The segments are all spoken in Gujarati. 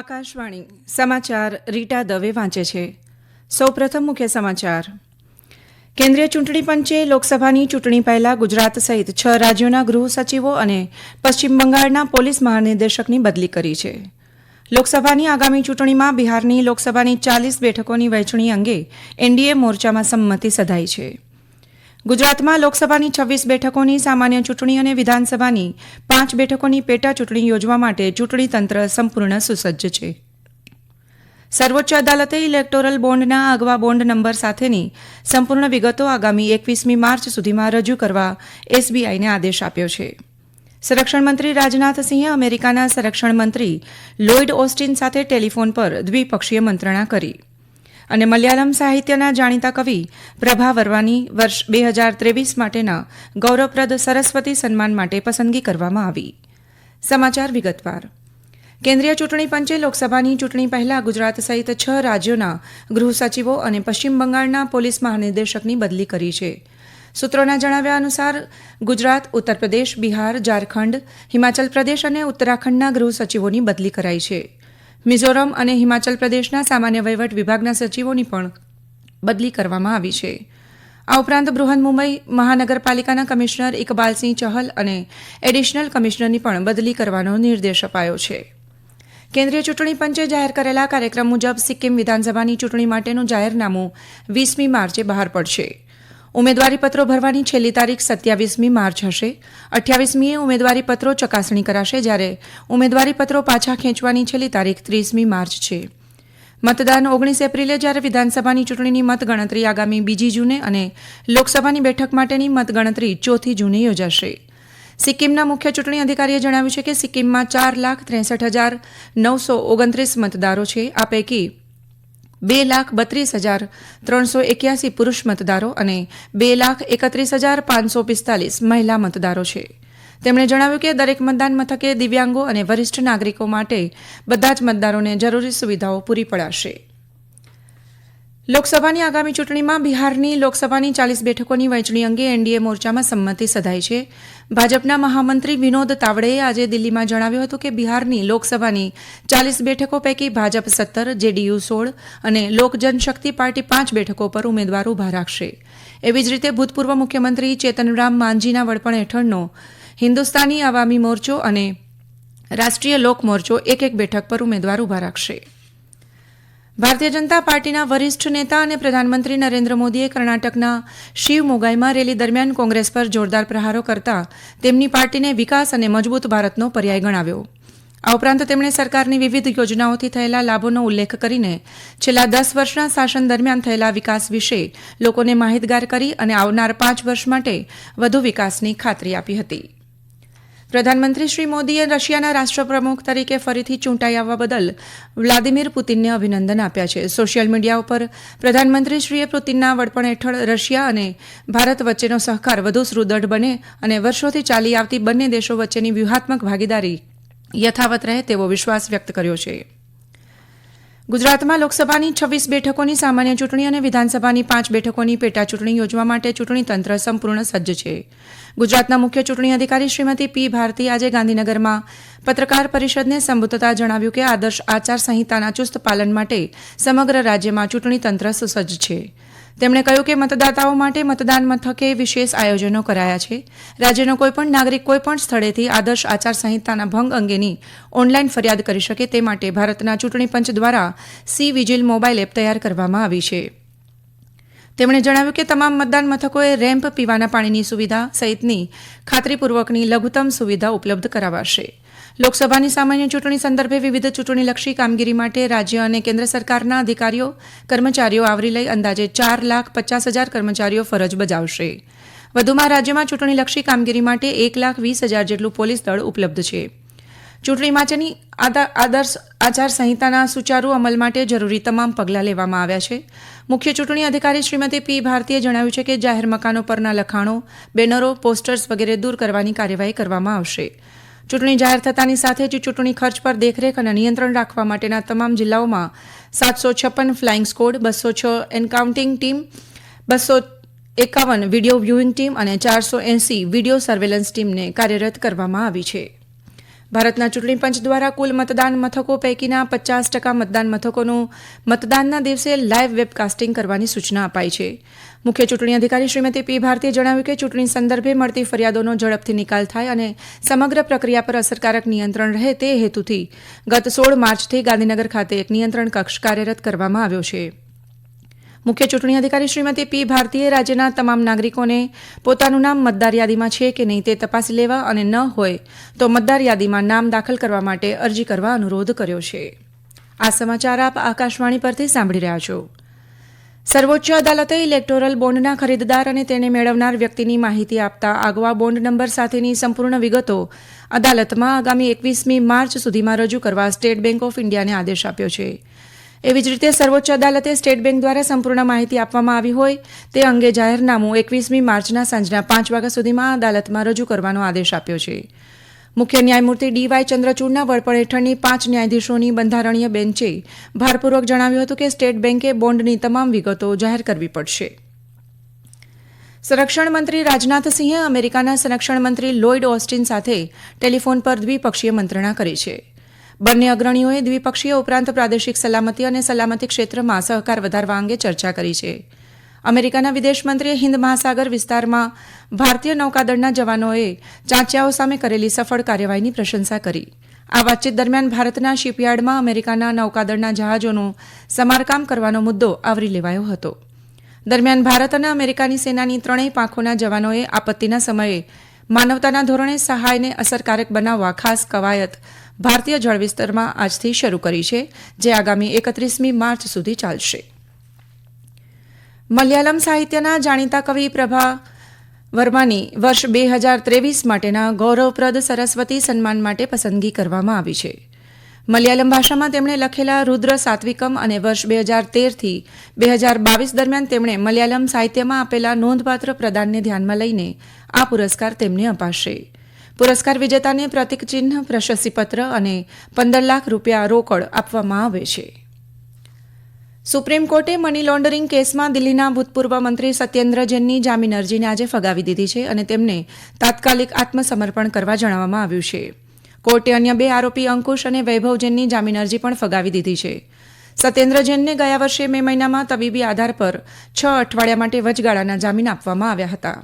આકાશવાણી સમાચાર રીટા દવે વાંચે છે. સૌપ્રથમ મુખ્ય સમાચાર. કેન્દ્રીય ચૂંટણી પંચે લોકસભાની ચૂંટણી પહેલા ગુજરાત સહિત છ રાજ્યોના ગૃહ સચિવો અને પશ્ચિમ બંગાળના પોલીસ મહાનિર્દેશકની બદલી કરી છે. લોકસભાની આગામી ચૂંટણીમાં બિહારની લોકસભાની ચાલીસ બેઠકોની વહેંચણી અંગે એનડીએ મોરચામાં સંમતિ સધાઈ છે. ગુજરાતમાં લોકસભાની છવ્વીસ બેઠકોની સામાન્ય ચૂંટણી અને વિધાનસભાની પાંચ બેઠકોની પેટા ચૂંટણી યોજવા માટે ચૂંટણી તંત્ર સંપૂર્ણ સુસજ્જ છે. સર્વોચ્ચ અદાલતે ઇલેક્ટોરલ બોન્ડના આગવા બોન્ડ નંબર સાથેની સંપૂર્ણ વિગતો આગામી એકવીસમી માર્ચ સુધીમાં રજૂ કરવા એસબીઆઈને આદેશ આપ્યો છે. સંરક્ષણ મંત્રી રાજનાથસિંહે અમેરિકાના સંરક્ષણ મંત્રી લોઇડ ઓસ્ટિન સાથે ટેલિફોન પર દ્વિપક્ષીય મંત્રણા કરી. અને મલયાલમ સાહિત્યના જાણીતા કવિ પ્રભા વર્વાની વર્ષ બે હજાર ત્રેવીસ માટેના ગૌરવપ્રદ સરસ્વતી સન્માન માટે પસંદગી કરવામાં આવી. સમાચાર વિગતવાર. કેન્દ્રીય ચૂંટણી પંચે લોકસભાની ચૂંટણી પહેલા ગુજરાત સહિત છ રાજ્યોના ગૃહ સચિવો અને પશ્ચિમ બંગાળના પોલીસ મહાનિર્દેશકની બદલી કરી છે. સૂત્રોના જણાવ્યા અનુસાર, ગુજરાત, ઉત્તર પ્રદેશ, બિહાર, ઝારખંડ, હિમાચલ પ્રદેશ અને ઉત્તરાખંડના ગૃહ સચિવોની બદલી કરાઈ છે. મિઝોરમ અને હિમાચલ પ્રદેશના સામાન્ય વહીવટ વિભાગના સચિવોની પણ બદલી કરવામાં આવી છે. આ ઉપરાંત બૃહન મુંબઈ મહાનગરપાલિકાના કમિશનર ઇકબાલસિંહ ચહલ અને એડિશનલ કમિશનરની પણ બદલી કરવાનો નિર્દેશ અપાયો છે. કેન્દ્રીય ચૂંટણી પંચે જાહેર કરેલા કાર્યક્રમ મુજબ સિક્કિમ વિધાનસભાની ચૂંટણી માટેનું જાહેરનામું વીસમી માર્ચે બહાર પડશે. ઉમેદવારી પત્રો ભરવાની છેલ્લી તારીખ સત્યાવીસમી માર્ચ હશે. અઠ્યાવીસમીએ ઉમેદવારીપત્રો ચકાસણી કરાશે જ્યારે ઉમેદવારીપત્રો પાછા ખેંચવાની છેલ્લી તારીખ ત્રીસમી માર્ચ છે. મતદાન ઓગણીસ એપ્રિલે જ્યારે વિધાનસભાની ચૂંટણીની મતગણતરી આગામી બીજી જૂને અને લોકસભાની બેઠક માટેની મતગણતરી ચોથી જૂને યોજાશે. સિક્કિમના મુખ્ય ચૂંટણી અધિકારીએ જણાવ્યું છે કે સિક્કિમમાં ચાર લાખ ત્રેસઠ હજાર નવસો ઓગણત્રીસ મતદારો છે. આ પૈકી બે લાખ બત્રીસ હજાર ત્રણસો એક્યાસી પુરુષ મતદારો અને બે લાખ એકત્રીસ હજાર પાંચસો પિસ્તાલીસ મહિલા મતદારો છે. તેમણે જણાવ્યું કે દરેક મતદાન મથકે દિવ્યાંગો અને વરિષ્ઠ નાગરિકો માટે બધા જ મતદારોને જરૂરી સુવિધાઓ પૂરી પડાશે. લોકસભાની આગામી ચૂંટણીમાં બિહારની લોકસભાની ચાલીસ બેઠકોની વહેંચણી અંગે એનડીએ મોરચામાં સંમતિ સધાઈ છે. ભાજપના મહામંત્રી વિનોદ તાવડેએ આજે દિલ્હીમાં જણાવ્યું હતું કે બિહારની લોકસભાની ચાલીસ બેઠકો પૈકી ભાજપ સત્તર, જેડીયુ સોળ અને લોક જનશક્તિ પાર્ટી પાંચ બેઠકો પર ઉમેદવાર ઊભા રાખશે. એવી જ રીતે ભૂતપૂર્વ મુખ્યમંત્રી ચેતનરામ માંઝીના વડપણ હેઠળનો હિન્દુસ્તાની આવામી મોરચો અને રાષ્ટ્રીય લોક મોરચો એક એક બેઠક પર ઉમેદવાર ઊભા રાખશે. ભારતીય જનતા પાર્ટીના વરિષ્ઠ નેતા અને પ્રધાનમંત્રી નરેન્દ્ર મોદીએ કર્ણાટકના શિવમોગાઈમાં રેલી દરમિયાન કોંગ્રેસ પર જોરદાર પ્રહારો કરતા તેમની પાર્ટીને વિકાસ અને મજબૂત ભારતનો પર્યાય ગણાવ્યો. આ ઉપરાંત તેમણે સરકારની વિવિધ યોજનાઓથી થયેલા લાભોનો ઉલ્લેખ કરીને છેલ્લા દસ વર્ષના શાસન દરમિયાન થયેલા વિકાસ વિશે લોકોને માહિતગાર કરી અને આવનાર પાંચ વર્ષ માટે વધુ વિકાસની ખાતરી આપી હતી. પ્રધાનમંત્રી શ્રી મોદીએ રશિયાના રાષ્ટ્રપ્રમુખ તરીકે ફરીથી ચૂંટાઈ આવવા બદલ વ્લાદિમીર પુતિનને અભિનંદન આપ્યા છે. સોશિયલ મીડિયા ઉપર પ્રધાનમંત્રી શ્રીએ પુતિનના વડપણ હેઠળ રશિયા અને ભારત વચ્ચેનો સહકાર વધુ સુદૃઢ બને અને વર્ષોથી ચાલી આવતી બંને દેશો વચ્ચેની વ્યૂહાત્મક ભાગીદારી યથાવત રહે તેવો વિશ્વાસ વ્યક્ત કર્યો છે. ગુજરાતમાં લોકસભાની છવ્વીસ બેઠકોની સામાન્ય ચૂંટણી અને વિધાનસભાની પાંચ બેઠકોની પેટા ચૂંટણી યોજવા માટે ચૂંટણી તંત્ર સંપૂર્ણ સજ્જ છે. ગુજરાતના મુખ્ય ચૂંટણી અધિકારી શ્રીમતી પી ભારતી આજે ગાંધીનગરમાં પત્રકાર પરિષદને સંબોધતા જણાવ્યું કે આદર્શ આચાર સંહિતાના ચુસ્ત પાલન માટે સમગ્ર રાજ્યમાં ચૂંટણી તંત્ર સુસજ્જ છે. તેમણે કહ્યું કે મતદાતાઓ માટે મતદાન મથકે વિશેષ આયોજનો કરાયા છે. રાજ્યનો કોઈપણ નાગરિક કોઈપણ સ્થળેથી આદર્શ આચારસંહિતાના ભંગ અંગેની ઓનલાઈન ફરિયાદ કરી શકે તે માટે ભારતના ચૂંટણી પંચ દ્વારા સી વિજિલ મોબાઈલ એપ તૈયાર કરવામાં આવી છે. તેમણે જણાવ્યું કે તમામ મતદાન મથકોએ રેમ્પ પીવાના પાણીની સુવિધા સહિતની ખાતરીપૂર્વકની લઘુત્તમ સુવિધા ઉપલબ્ધ કરાવાશે. લોકસભાની સામાન્ય ચૂંટણી સંદર્ભે વિવિધ ચૂંટણીલક્ષી કામગીરી માટે રાજ્ય અને કેન્દ્ર સરકારના અધિકારીઓ, કર્મચારીઓ આવરી લઈ અંદાજે ચાર લાખ પચાસ હજાર કર્મચારીઓ ફરજ બજાવશે. વધુમાં રાજ્યમાં ચૂંટણીલક્ષી કામગીરી માટે એક લાખ વીસ હજાર જેટલું પોલીસ દળ ઉપલબ્ધ છે. ચૂંટણી માટેની આદર્શ આચારસંહિતાના સુચારુ અમલ માટે જરૂરી તમામ પગલાં લેવામાં આવ્યા છે. મુખ્ય ચૂંટણી અધિકારી શ્રીમતી પી. ભારતીએ જણાવ્યું છે કે જાહેર મકાનો પરના લખાણો, બેનરો, પોસ્ટર્સ વગેરે દૂર કરવાની કાર્યવાહી કરવામાં આવશે. ચૂંટણી જાહેર થતાની સાથે જ ચૂંટણી ખર્ચ પર દેખરેખ અને નિયંત્રણ રાખવા માટેના તમામ જિલ્લાઓમાં સાતસો છપ્પન ફ્લાઇંગ સ્કોડ, બસો છ એન્કાઉન્ટિંગ ટીમ, બસો એકાવન વીડિયો વ્યુઇંગ ટીમ અને ચારસો એંસી વીડિયો સર્વેલન્સ ટીમને કાર્યરત કરવામાં આવી છે. ભારતના ચૂંટણી પંચ દ્વારા કુલ મતદાન મથકો પૈકીના પચાસ ટકા મતદાન મથકોનું મતદાનના દિવસે લાઇવ વેબકાસ્ટિંગ કરવાની સૂચના અપાઈ છે. મુખ્ય ચૂંટણી અધિકારી શ્રીમતી પી ભારતીએ જણાવ્યું કે ચૂંટણી સંદર્ભે મળતી ફરિયાદોનો ઝડપથી નિકાલ થાય અને સમગ્ર પ્રક્રિયા પર અસરકારક નિયંત્રણ રહે તે હેતુથી ગત સોળ માર્ચથી ગાંધીનગર ખાતે એક નિયંત્રણ કક્ષ કાર્યરત કરવામાં આવ્યો છે. મુખ્ય ચૂંટણી અધિકારી શ્રીમતી પી ભારતીએ રાજ્યના તમામ નાગરિકોને પોતાનું નામ મતદાર યાદીમાં છે કે નહીં તે તપાસી લેવા અને ન હોય તો મતદાર યાદીમાં નામ દાખલ કરવા માટે અરજી કરવા અનુરોધ કર્યો છે. આ સમાચાર આપ આકાશવાણી પરથી સાંભળી રહ્યા છો. સર્વોચ્ચ અદાલતે ઇલેક્ટોરલ બોન્ડના ખરીદદાર અને તેને મેળવનાર વ્યક્તિની માહિતી આપતા આગવા બોન્ડ નંબર સાથેની સંપૂર્ણ વિગતો અદાલતમાં આગામી એકવીસમી માર્ચ સુધીમાં રજૂ કરવા સ્ટેટ બેંક ઓફ ઇન્ડિયાને આદેશ આપ્યો છે. એવી જ રીતે સર્વોચ્ચ અદાલતે સ્ટેટ બેંક દ્વારા સંપૂર્ણ માહિતી આપવામાં આવી હોય તે અંગે જાહેરનામું એકવીસમી માર્ચના સાંજના પાંચ વાગ્યા સુધીમાં અદાલતમાં રજૂ કરવાનો આદેશ આપ્યો છે. મુખ્ય ન્યાયમૂર્તિ ડીવાય ચંદ્રચૂડના વડપણ હેઠળની પાંચ ન્યાયાધીશોની બંધારણીય બેન્ચે ભારપૂર્વક જણાવ્યું હતું કે સ્ટેટ બેન્કે બોન્ડની તમામ વિગતો જાહેર કરવી પડશે. સંરક્ષણ મંત્રી રાજનાથસિંહે અમેરિકાના સંરક્ષણ મંત્રી લોઇડ ઓસ્ટિન સાથે ટેલિફોન પર દ્વિપક્ષીય મંત્રણા કરી છે. બંને અગ્રણીઓએ દ્વિપક્ષીય ઉપરાંત પ્રાદેશિક સલામતી અને સલામતી ક્ષેત્રમાં સહકાર વધારવા અંગે ચર્ચા કરી છે. અમેરિકાના વિદેશમંત્રીએ હિન્દ મહાસાગર વિસ્તારમાં ભારતીય નૌકાદળના જવાનોએ ચાંચિયાઓ સામે કરેલી સફળ કાર્યવાહીની પ્રશંસા કરી. આ વાતચીત દરમિયાન ભારતના શિપયાર્ડમાં અમેરિકાના નૌકાદળના જહાજોનું સમારકામ કરવાનો મુદ્દો આવરી લેવાયો હતો. દરમિયાન ભારત અને અમેરિકાની સેનાની ત્રણેય પાંખોના જવાનોએ આપત્તિના સમયે માનવતાના ધોરણે સહાયને અસરકારક બનાવવા ખાસ કવાયત ભારતીય જળવિસ્તારમાં આજથી શરૂ કરી છે, જે આગામી એકત્રીસમી માર્ચ સુધી ચાલશે. મલયાલમ સાહિત્યના જાણીતા કવિ પ્રભા વર્માની વર્ષ બે હજાર ત્રેવીસ માટેના ગૌરવપ્રદ સરસ્વતી સન્માન માટે પસંદગી કરવામાં આવી છે. મલયાલમ ભાષામાં તેમણે લખેલા રુદ્ર સાત્વિકમ અને વર્ષ બે હજાર તેરથી બે હજાર બાવીસ દરમિયાન તેમણે મલયાલમ સાહિત્યમાં આપેલા નોંધપાત્ર પ્રદાનને ધ્યાનમાં લઈને આ પુરસ્કાર તેમને અપાશે. પુરસ્કાર વિજેતાને પ્રતિક ચિહ્ન, પ્રશસ્તિપત્ર અને પંદર લાખ રૂપિયા રોકડ આપવામાં આવે છે. સુપ્રીમ કોર્ટે મની લોન્ડરિંગ કેસમાં દિલ્હીના ભૂતપૂર્વ મંત્રી સત્યેન્દ્ર જૈનની જામીન અરજીને આજે ફગાવી દીધી છે અને તેમને તાત્કાલિક આત્મસમર્પણ કરવા જણાવવામાં આવ્યું છે. કોર્ટે અન્ય બે આરોપી અંકુશ અને વૈભવ જૈનની જામીન અરજી પણ ફગાવી દીધી છે. સત્યેન્દ્ર જૈનને ગયા વર્ષે મે મહિનામાં તબીબી આધાર પર છ અઠવાડિયા માટે વચગાળાના જામીન આપવામાં આવ્યા હતા.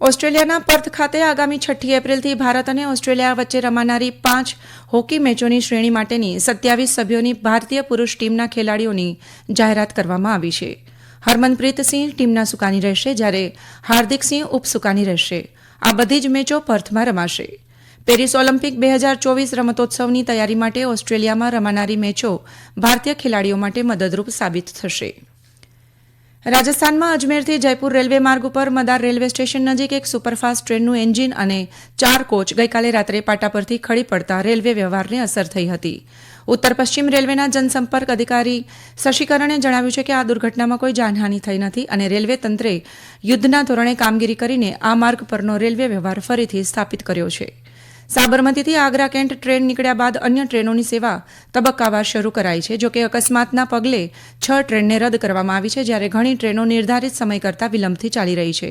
ઓસ્ટ્રેલિયાના પર્થ ખાતે આગામી છઠ્ઠી એપ્રિલથી ભારત અને ઓસ્ટ્રેલિયા વચ્ચે રમાનારી પાંચ હોકી મેચોની શ્રેણી માટેની સત્યાવીસ સભ્યોની ભારતીય પુરુષ ટીમના ખેલાડીઓની જાહેરાત કરવામાં આવી છે. હરમનપ્રીત સિંહ ટીમના સુકાની રહેશે જ્યારે હાર્દિક સિંહ ઉપસુકાની રહેશે. આ બધી જ મેચો પર્થમાં રમાશે. પેરિસ ઓલિમ્પિક બે હજાર ચોવીસ રમતોત્સવની તૈયારી માટે ઓસ્ટ્રેલિયામાં રમાનારી મેચો ભારતીય ખેલાડીઓ માટે મદદરૂપ સાબિત થશે. રાજસ્થાનમાં અજમેરથી જયપુર રેલવે માર્ગ ઉપર મદાર રેલવે સ્ટેશન નજીક એક સુપરફાસ્ટ ટ્રેનનું એન્જિન અને ચાર કોચ ગઈકાલે રાત્રે પાટા પરથી ખડી પડતા રેલવે વ્યવહારને અસર થઈ હતી. ઉત્તર પશ્ચિમ રેલવેના જનસંપર્ક અધિકારી શશિકરણે જણાવ્યું છે કે આ દુર્ઘટનામાં કોઈ જાનહાની થઈ નથી અને રેલવે તંત્રે યુદ્ધના ધોરણે કામગીરી કરીને આ માર્ગ પરનો રેલવે વ્યવહાર ફરીથી સ્થાપિત કર્યો છે. સાબરમતીથી આગ્રા કેન્ટ ટ્રેન નીકળ્યા બાદ અન્ય ટ્રેનોની સેવા તબક્કાવાર શરૂ કરાઈ છે, જોકે અકસ્માતના પગલે છ ટ્રેનને રદ કરવામાં આવી છે, જ્યારે ઘણી ટ્રેનો નિર્ધારિત સમય કરતાં વિલંબથી ચાલી રહી છે.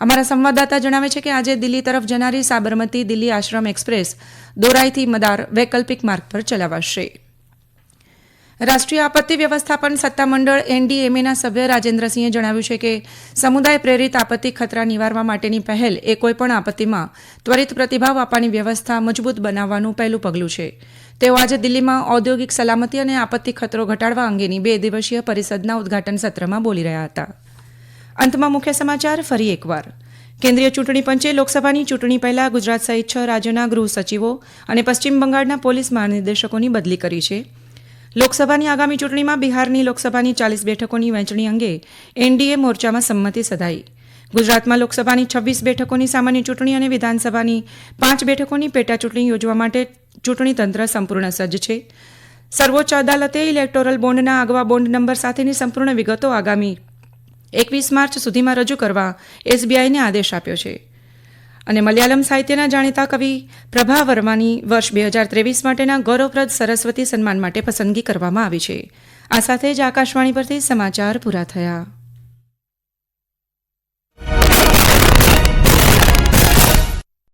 અમારા સંવાદદાતા જણાવે છે કે આજે દિલ્હી તરફ જનારી સાબરમતી દિલ્હી આશ્રમ એક્સપ્રેસ દોરાઈથી મદાર વૈકલ્પિક માર્ગ પર ચલાવાશે. રાષ્ટ્રીય આપત્તિ વ્યવસ્થાપન સત્તામંડળ એનડીએમએના સભ્ય રાજેન્દ્રસિંહે જણાવ્યું છે કે સમુદાય પ્રેરિત આપત્તિ ખતરા નિવારવા માટેની પહેલ એ કોઈપણ આપત્તિમાં ત્વરિત પ્રતિભાવ આપવાની વ્યવસ્થા મજબૂત બનાવવાનું પહેલું પગલું છે. તેઓ આજે દિલ્હીમાં ઔદ્યોગિક સલામતી અને આપત્તિ ખતરો ઘટાડવા અંગેની બે દિવસીય પરિષદના ઉદઘાટન સત્રમાં બોલી રહ્યા હતા. અંતમાં મુખ્ય સમાચાર ફરી એકવાર. કેન્દ્રીય ચૂંટણી પંચે લોકસભાની ચૂંટણી પહેલા ગુજરાત સહિત છ રાજ્યોના ગૃહ સચિવો અને પશ્ચિમ બંગાળના પોલીસ મહાનિર્દેશકોની બદલી કરી છે. લોકસભાની આગામી ચૂંટણીમાં બિહારની લોકસભાની ચાલીસ બેઠકોની વહેંચણી અંગે એનડીએ મોરચામાં સંમતિ સધાઈ. ગુજરાતમાં લોકસભાની છવ્વીસ બેઠકોની સામાન્ય ચૂંટણી અને વિધાનસભાની પાંચ બેઠકોની પેટા ચૂંટણી યોજવા માટે ચૂંટણી તંત્ર સંપૂર્ણ સજ્જ છે. સર્વોચ્ચ અદાલતે ઇલેક્ટોરલ બોન્ડના આગવા બોન્ડ નંબર સાથેની સંપૂર્ણ વિગતો આગામી એકવીસ માર્ચ સુધીમાં રજૂ કરવા એસબીઆઈને આદેશ આપ્યો છે. અને મલયાલમ સાહિત્યના જાણીતા કવિ પ્રભા વર્માની વર્ષ બે હજાર ત્રેવીસ માટેના ગૌરવપ્રદ સરસ્વતી સન્માન માટે પસંદગી કરવામાં આવી છે. આ સાથે જ આકાશવાણી પરથી સમાચાર પૂરા થયા.